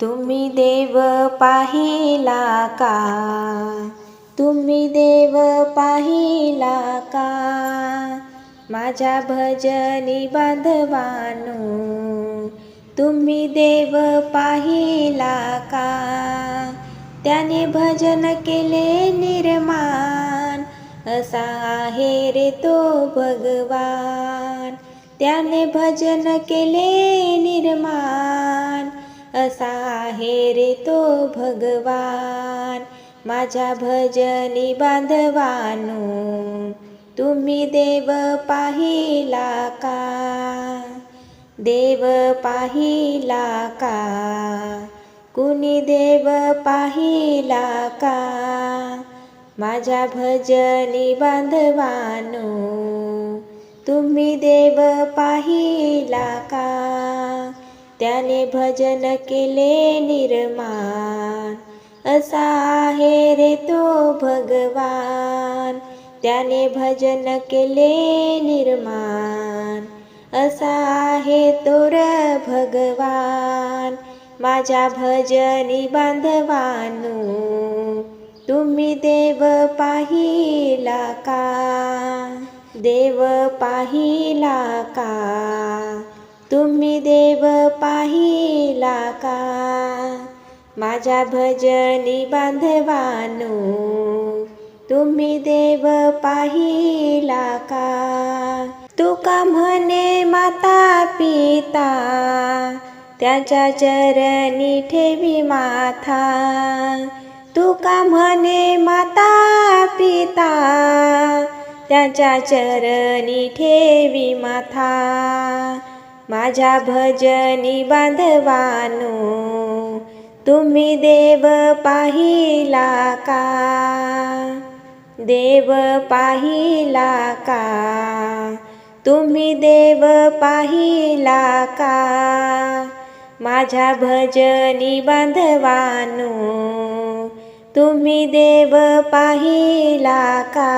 तुम्ही देव पाहिला का? तुम्ही देव पाहिला का? माझ्या भजनी बांधवानो तुम्ही देव पाहिला का? त्याने भजन केले निर्माण असा आहे रे तो भगवान. त्याने भजन केले निर्माण असा आहे रे तो भगवान. माझ्या भजनी बांधवानू तुम्ही देव पाहिला का? देव पाहिला का? कुणी देव पाहिला का? माझ्या भजनी बांधवानो तुम्ही देव पाहिला का? त्याने भजन केले निर्माण. असा आहे रे तो भगवान. त्याने भजन केले निर्माण. असा आहे तोर भगवान. माझ्या भजनी बांधवानू तुम्ही देव पाहिला का? देव पाहिला का? तुम्ही देव पाहिला का? माझ्या भजनी बांधवानो तुम्ही देव पाहिला का? तुका म्हणे माता पिता त्याच्या चरणी ठेवी माथा. तुका म्हणे माता पिता त्याच्या चरणी ठेवी माथा. माझ्या भजनी बांधवानो तुम्ही देव पाहिला का? देव पाहिला का? तुम्ही देव पाहिला का? माझ्या भजनी बांधवानो तुम्ही देव पाहिला का?